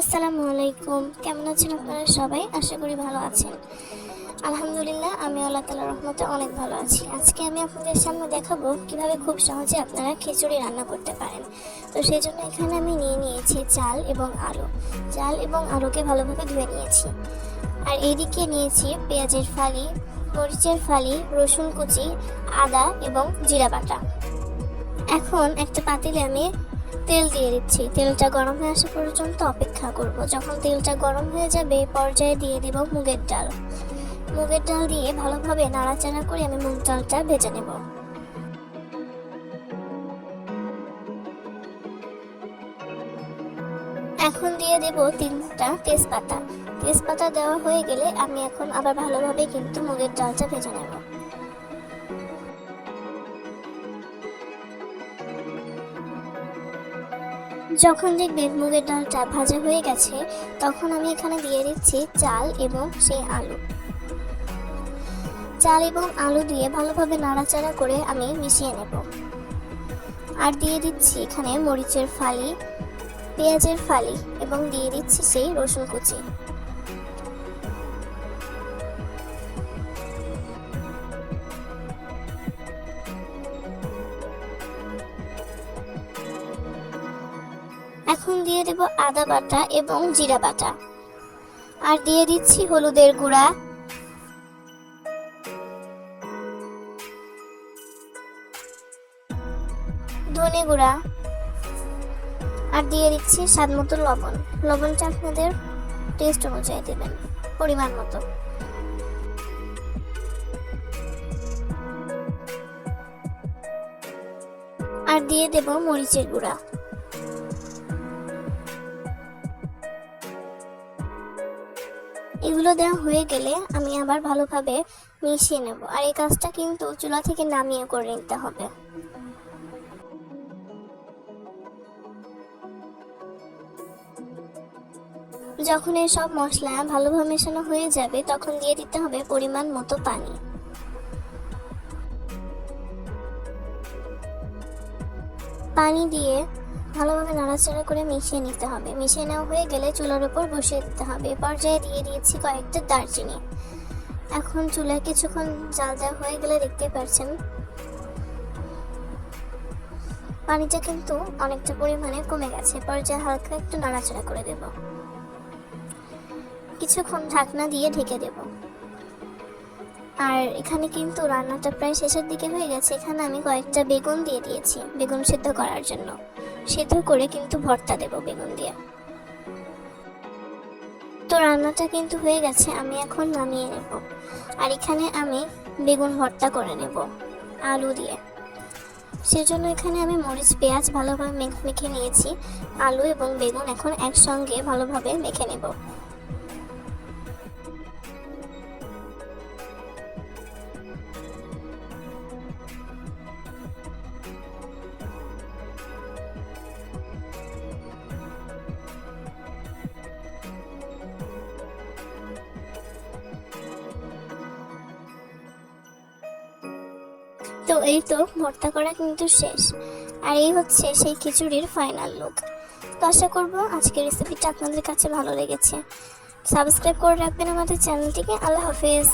আসসালামু আলাইকুম। কেমন আছেন আপনারা সবাই? আশা করি ভালো আছেন। আলহামদুলিল্লাহ আমি আল্লাহ তালার রহমতে অনেক ভালো আছি। আজকে আমি আপনাদের সামনে দেখাবো কীভাবে খুব সহজে আপনারা খিচুড়ি রান্না করতে পারেন। তো সেই জন্য এখানে আমি নিয়ে নিয়েছি চাল এবং আলু। চাল এবং আলুকে ভালোভাবে ধুয়ে নিয়েছি। আর এইদিকে নিয়েছি পেঁয়াজের ফালি, মরিচের ফালি, রসুন কুচি, আদা এবং জিরা বাটা। এখন একটা পাতিলে আমি তেল দিয়ে দিচ্ছি। তেলটা গরম হয়ে আসা পর্যন্ত অপেক্ষা করব। যখন তেলটা গরম হয়ে যাবে এই পর্যায়ে দিয়ে দেব মুগের ডাল। মুগের ডাল দিয়ে ভালোভাবে নাড়াচাড়া করে আমি মুগ ডালটা ভেজে নেব। এখন দিয়ে দেব তিনটা তেজপাতা। তেজপাতা দেওয়া হয়ে গেলে আমি এখন আবার ভালোভাবে কিন্তু মুগের ডালটা ভেজে নেব। যখন দেখবেন মুগের ডালটা ভাজা হয়ে গেছে, তখন আমি এখানে দিয়ে দিচ্ছি চাল এবং সেই আলু। চাল এবং আলু দিয়ে ভালোভাবে নাড়াচাড়া করে আমি মিশিয়ে নেব। আর দিয়ে দিচ্ছি এখানে মরিচের ফালি, পেঁয়াজের ফালি এবং দিয়ে দিচ্ছি সেই রসুন কুচি। এখন দিয়ে দেব আদা বাটা এবং জিরা বাটা। আর দিয়ে দিচ্ছি হলুদের গুঁড়া। ধনে গুঁড়া। আর দিয়ে দিচ্ছি স্বাদ মতো লবণ। লবণটা আপনাদের টেস্ট অনুযায়ী দেবেন, পরিমাণ মতো। আর দিয়ে দেব মরিচের গুঁড়া। এগুলো দেওয়া হয়ে গেলে আমি আবার ভালোভাবে মিশিয়ে নেব। আর এই কাজটা কিন্তু চুলা থেকে নামিয়ে করে নিতে হবে। যখন এই সব মশলা ভালোভাবে মেশানো হয়ে যাবে, তখন দিয়ে দিতে হবে পরিমাণ মতো পানি। পানি দিয়ে ভালোভাবে নাড়াচাড়া করে মিশিয়ে নিতে হবে। মিশিয়ে নেওয়া হয়ে গেলে চুলার উপর বসিয়ে দিতে হবে। এ পর্যায়ে দিয়ে দিয়েছি কয়েকটা দারচিনি। এখন চুলায় কিছুক্ষণ জাল দেওয়া হয়ে গেলে দেখতে পাচ্ছেন পানিটা কিন্তু অনেকটা পরিমাণে কমে গেছে। পর্যায়ে হালকা একটু নাড়াচাড়া করে দেব। কিছুক্ষণ ঢাকনা দিয়ে ঢেকে দেব। আর এখানে কিন্তু রান্নাটা প্রায় শেষের দিকে হয়ে গেছে। এখানে আমি কয়েকটা বেগুন দিয়ে দিয়েছি, বেগুন সিদ্ধ করার জন্য। সিদ্ধ করে কিন্তু ভর্তা দেব বেগুন দিয়ে। তো রান্নাটা কিন্তু হয়ে গেছে, আমি এখন নামিয়ে নেব। আর এখানে আমি বেগুন ভর্তা করে নেব, আলু দিয়ে। সেজন্য এখানে আমি মরিচ, পেঁয়াজ ভালোভাবে মেখে নিয়েছি। আলু এবং বেগুন এখন একসঙ্গে ভালোভাবে মেখে নেব। তো এই তো, ভর্তা করা কিন্তু শেষ। আর এই হচ্ছে সেই খিচুড়ির ফাইনাল লুক তো আশা করব আজকের রেসিপিটা আপনাদের কাছে ভালো লেগেছে। সাবস্ক্রাইব করে রাখবেন আমাদের চ্যানেলটিকে আল্লাহ হাফেজ।